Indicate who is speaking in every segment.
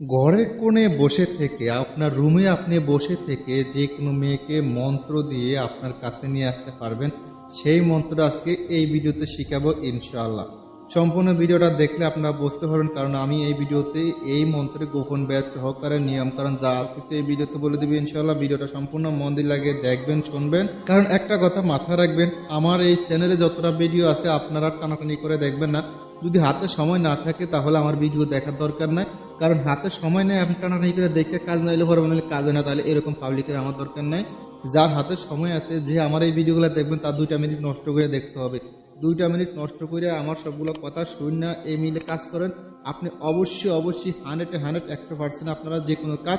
Speaker 1: ঘরের কোণে বসে থেকে, আপনার রুমে আপনি বসে থেকে যে কোনো মেয়েকে মন্ত্র দিয়ে আপনার কাছে নিয়ে আসতে পারবেন। সেই মন্ত্র আজকে এই ভিডিওতে শিখাবো ইনশাআল্লাহ। সম্পূর্ণ ভিডিওটা দেখলে আপনারা বুঝতে পারবেন, কারণ আমি এই ভিডিওতে এই মন্ত্রে গোপন ব্যাচ সহকারে নিয়ম, কারণ যা কিছু এই ভিডিওতে বলে দেবে ইনশাল্লাহ ভিডিওটা সম্পূর্ণ মন দিয়ে লাগে দেখবেন, শুনবেন। কারণ একটা কথা মাথায় রাখবেন, আমার এই চ্যানেলে যতটা ভিডিও আছে, আপনারা টানাটানি করে দেখবেন না। যদি হাতে সময় না থাকে, তাহলে আমার ভিডিও দেখার দরকার নাই। কারণ হাতে সময় নেই, আপনি টানাটানি করে দেখে কাজ না এলে পরে নাহলে কাজ হয় না, তাহলে এরকম পাবলিকের আমার দরকার নেই। যার হাতে সময় আছে, যে আমার এই ভিডিওগুলো দেখবেন, তার দুইটা মিনিট নষ্ট করে দেখতে হবে। দুইটা মিনিট নষ্ট করে আমার সবগুলো কথা শুন না এই মিলে কাজ করেন। আপনি অবশ্যই অবশ্যই হান্ড্রেড হান্ড্রেড একশো পার্সেন্ট আপনারা যে কোনো কাজ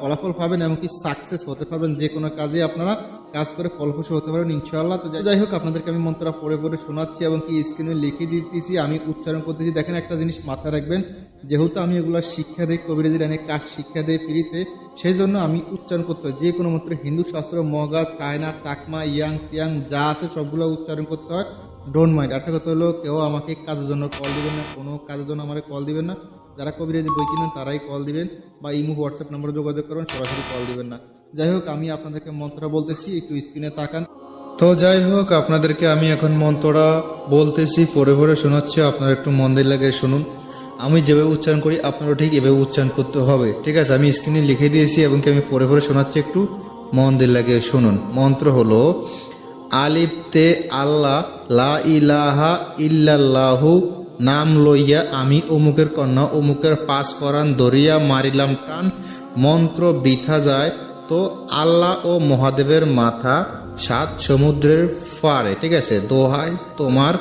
Speaker 1: ফলাফল পাবেন এমনকি সাকসেস হতে পারবেন। যে কোনো কাজে আপনারা কাজ করে ফলপ্রসূ হতে পারেন ইনশাআল্লাহ। তো যাই- হোক, আপনাদেরকে আমি মন্ত্রটা পড়ে পড়ে শোনাচ্ছি এবং কি স্ক্রিনে লিখে দিতেছি, আমি উচ্চারণ করতেছি। দেখেন একটা জিনিস মাথায় রাখবেন যেহেতু আমি এগুলো শিক্ষা দিই কবিরাজির অনেক কাজ শিক্ষা দেয় ফ্রিতে সেই জন্য আমি উচ্চারণ করতে হয়। যে কোনো মন্ত্র হিন্দু শাস্ত্র, মগা চায়না চাকমা ইয়াং, সিয়াং, যা আছে সবগুলো উচ্চারণ করতে হয়। ডোন্ট মাইন্ড একটা কথা হলো, কেউ আমাকে কাজের জন্য কল দিবেন না, কোনো কাজের জন্য আমার কল দিবেন না। যারা কবিরাজি বই কিনেন, তারাই কল দিবেন বা ইমো, হোয়াটসঅ্যাপ নম্বরে যোগাযোগ করবেন সরাসরি কল দিবেন না। যাই হোক, আমি আপনাদেরকে মন্ত্রটা বলতেছি, একটু স্ক্রিনে তাকান। তো যাই হোক, আপনাদেরকে আমি এখন মন্ত্রটা বলতেছি পরে পরে শোনাচ্ছি, আপনারা একটু মন দিয়ে লাগে শুনুন। আমি যেভাবে উচ্চারণ করি, আপনারও ঠিক এভাবে উচ্চারণ করতে হবে। ঠিক আছে, আমি স্ক্রিনে লিখে দিয়েছি এবং কি আমি পরে পরে শোনাচ্ছি একটু? মন দিয়ে লাগে শুনুন। মন্ত্র হলো আলিফতে আল্লাহ, লা ইলাহা ইল্লাল্লাহু নাম লইয়া আমি অমুকের কন্যা, অমুকের পাশ করান দরিয়া মারিলাম টান মন্ত্র বৃথা যায়, তো আল্লাহ ও মহাদেবের মাথা সাত সমুদ্রের পারে ঠিক আছে দোহাই তোমার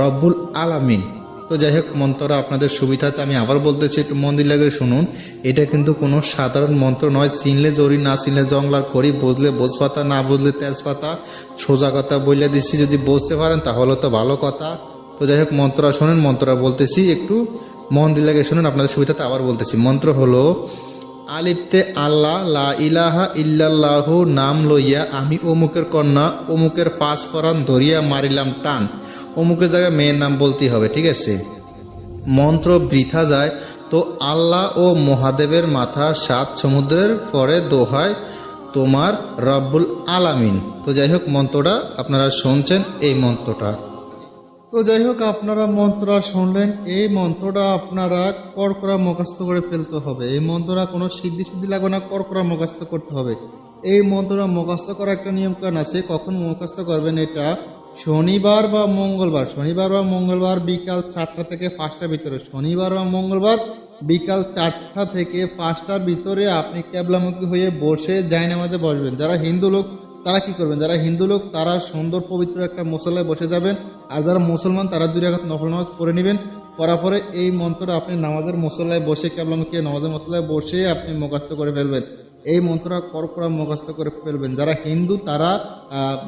Speaker 1: রব্বুল আলামিন। তো যাই হোক, মন্ত্রটা আপনাদের সুবিধাতে আমি আবার বলতেছি, একটু মন লাগে শুনুন। এটা কিন্তু কোনো সাধারণ মন্ত্র নয়। চিনলে জরি, না চিনলে জংলার করি বুঝলে বোঝপাতা, না বুঝলে তেজপাতা, সোজা কথা বললে দিচ্ছি। যদি বুঝতে পারেন, তাহলে তো ভালো কথা। তো যাই হোক মন্ত্ররা শোনেন মন্ত্ররা বলতেছি। একটু মন লাগে শুনুন, আপনাদের সুবিধাতে আবার বলতেছি। মন্ত্র হলো আলিফতে আল্লাহ, লা ইলাহা ইল্লাল্লাহু নাম লইয়া আমি অমুকের কন্যা, অমুকের পাঁচ পরান ধরিয়া মারিলাম টান। অমুকের জায়গায় মেয়ের নাম বলতেই হবে, ঠিক আছে? মন্ত্র বৃথা যায়, তো আল্লাহ ও মহাদেবের মাথা সাত সমুদ্রের পরে দোহায় তোমার রব্বুল আলামিন। তো যাই হোক, মন্ত্রটা আপনারা শুনছেন, এই মন্ত্রটা। তো যাই হোক, আপনারা মন্ত্রটা শুনলেন। এই মন্ত্রটা আপনারা করকরা মুখস্থ করে ফেলতে হবে। এই মন্ত্রটা কোনো সিদ্ধি শুদ্ধি লাগবে না করকরা মুখস্থ করতে হবে। এই মন্ত্রটা মুখস্থ করার একটা নিয়মকানুন আছে, কখন মুখস্থ করবেন এটা? শনিবার বা মঙ্গলবার। শনিবার বা মঙ্গলবার বিকাল চারটা থেকে পাঁচটার ভিতরে। শনিবার বা মঙ্গলবার বিকাল চারটা থেকে পাঁচটার ভিতরে আপনি ক্যাবলামুখী হয়ে বসে জায়নামাজে বসবেন। যারা হিন্দু লোক, তারা কি করবেন? যারা হিন্দু লোক, তারা সুন্দর পবিত্র একটা মশলায় বসে যাবেন। আর যারা মুসলমান, তারা দুই রাখাত নফল নামাজ পড়ে নেবেন। পড়ার পরে এই মন্ত্রটা আপনি নামাজের মশলায় বসে কেবলামুখী নামাজের মশলায় বসে আপনি মুখস্থ করে ফেলবেন? এই মন্ত্রটা করকরা মুখস্থ করে ফেলবেন। যারা হিন্দু, তারা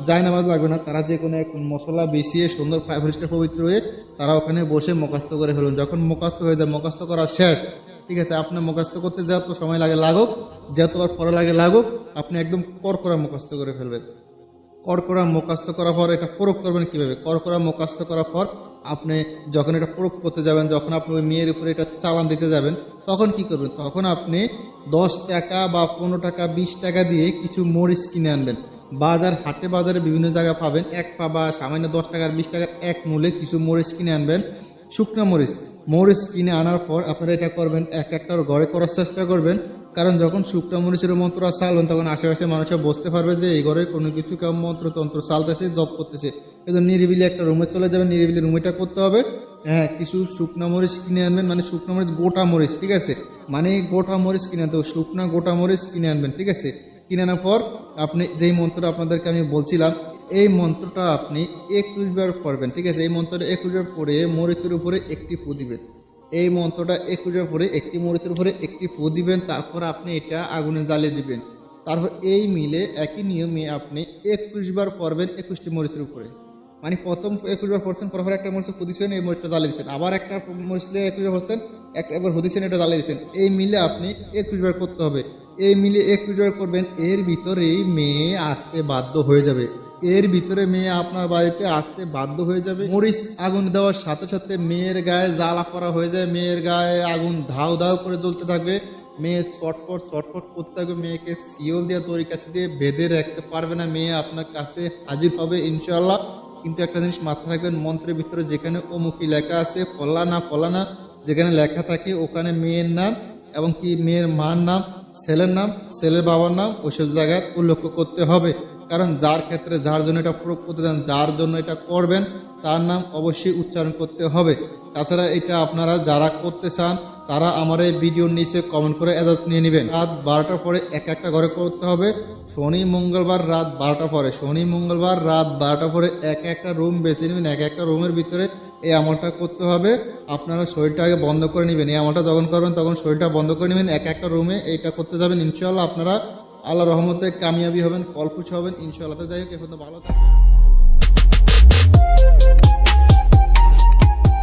Speaker 1: যায় নামাজ লাগবে না, তারা যে কোনো এক মশলা বেশিয়ে সুন্দর পরিষ্কার পবিত্র হয়ে তারা ওখানে বসে মুখস্থ করে ফেলবেন যখন মুখস্থ হয়ে যায়, মুখস্থ করা শেষ, ঠিক আছে? আপনার মুখস্থ করতে যত সময় লাগে লাগুক, যতবার পরে লাগে লাগুক, আপনি একদম করকরা মুখস্থ করে ফেলবেন। করকরা মুখস্থ করার পর এটা প্রয়োগ করবেন কীভাবে? করকরা মুখস্থ করার পর আপনি যখন এটা প্রয়োগ করতে যাবেন, যখন আপনি ওই মেয়ের উপরে এটা চালান দিতে যাবেন, তখন কি করবেন? তখন আপনি দশ টাকা বা পনেরো টাকা, বিশ টাকা দিয়ে কিছু মরিচ কিনে আনবেন। বাজার, হাটে বাজারে বিভিন্ন জায়গায় পাবেন, এক পা বা সামান্য দশ টাকার, বিশ টাকার এক মূলে কিছু মরিচ কিনে আনবেন, শুকনো মরিচ। মরিচ কিনে আনার পর আপনারা এটা করবেন, এক একটার ঘরে করার চেষ্টা করবেন কারণ যখন শুকনো মরিচের মন্ত্র আর চালবেন তখন আশেপাশে মানুষের বুঝতে পারবে যে এই ঘরে কোনো কিছু কেউ মন্ত্র তন্ত্র চালতেছে জব করতেছে। কিন্তু নিরিবিলি একটা রুমে চলে যাবে, নিরিবিলি রুমেটা করতে হবে হ্যাঁ কিছু শুকনো মরিচ কিনে আনবেন মানে শুকনো মরিচ গোটা মরিচ, ঠিক আছে? মানে গোটা মরিচ কিনে আনতে হবে, শুকনো গোটা মরিচ কিনে আনবেন, ঠিক আছে? কিনে আনার পর আপনি যেই মন্ত্রটা আপনাদেরকে আমি বলছিলাম, এই মন্ত্রটা আপনি একুশ বার পড়বেন, ঠিক আছে? এই মন্ত্রটা একুশ বার পড়ে মরিচের উপরে একটি ফু দিবেন। এই মন্ত্রটা একুশ বার পরে একটি মরিচের উপরে, একটি ফু দিবেন, তারপর আপনি এটা আগুনে জ্বালিয়ে দিবেন। তারপর এই মিলে একই নিয়মে আপনি একুশ বার পড়বেন একুশটি মরিচের উপরে। মানে প্রথম একুশ বার পড়ছেন পরপর একটা মরিচ দিচ্ছেন এই মরিচটা জ্বালিয়ে দিচ্ছেন। আবার একটা মরিচ দিয়ে একুশ বার পড়ছেন, একটা একবার হদিছেন এটা জ্বালিয়ে দিচ্ছেন। এই মিলে আপনি একুশ বার করতে হবে। এই মিলে একুশ বার করবেন এর ভিতরেই মেয়ে আসতে বাধ্য হয়ে যাবে। এর ভিতরে মেয়ে আপনার বাড়িতে আসতে বাধ্য হয়ে যাবে। মরিচ আগুন দেওয়ার সাথে সাথে মেয়ের গায়ে জ্বালা পড়া হয়ে যায়। মেয়ের গায়ে আগুন ধাউ ধাউ করে জ্বলতে থাকবে। মেয়ে চটপট চটপট করতে থাকবে। মেয়েকে সিওল দিয়ে তৈরি কাছে দিয়ে বেঁধে রাখতে পারবে না। মেয়ে আপনার কাছে হাজির হবে ইনশাল্লাহ কিন্তু একটা জিনিস মাথায় রাখবেন, মন্ত্রের ভিতরে যেখানে অমুকি লেখা আছে ফলা না ফলা না যেখানে লেখা থাকে, ওখানে মেয়ের নাম এবং কি মেয়ের মার নাম, ছেলের নাম, ছেলের বাবার নাম, ওইসব জায়গায় উল্লেখ করতে হবে। কারণ যার ক্ষেত্রে যার জন্য এটা প্রয়োগ করতে চান, যার জন্য এটা করবেন, তার নাম অবশ্যই উচ্চারণ করতে হবে। তাছাড়া এটা আপনারা যারা করতে চান, তারা আমার এই ভিডিওর নিচে কমেন্ট করে এজাজত নিয়ে নেবেন। রাত বারোটার পরে এক একটা ঘরে করতে হবে। শনি, মঙ্গলবার রাত বারোটার পরে, শনি, মঙ্গলবার রাত বারোটার পরে এক একটা রুম বেছে নেবেন, এক একটা রুমের ভিতরে এই আমলটা করতে হবে। আপনারা শরীরটা আগে বন্ধ করে নেবেন। এই আমলটা যখন করবেন, তখন শরীরটা বন্ধ করে নেবেন। এক একটা রুমে এইটা করতে যাবেন। ইনশাল্লাহ আপনারা আল্লাহ রহমতে কামিয়াবি হবেন ফলখুশ হবেন। ইনশাল্লাহ যাই হোক এখন তো ভালো থাকবেন।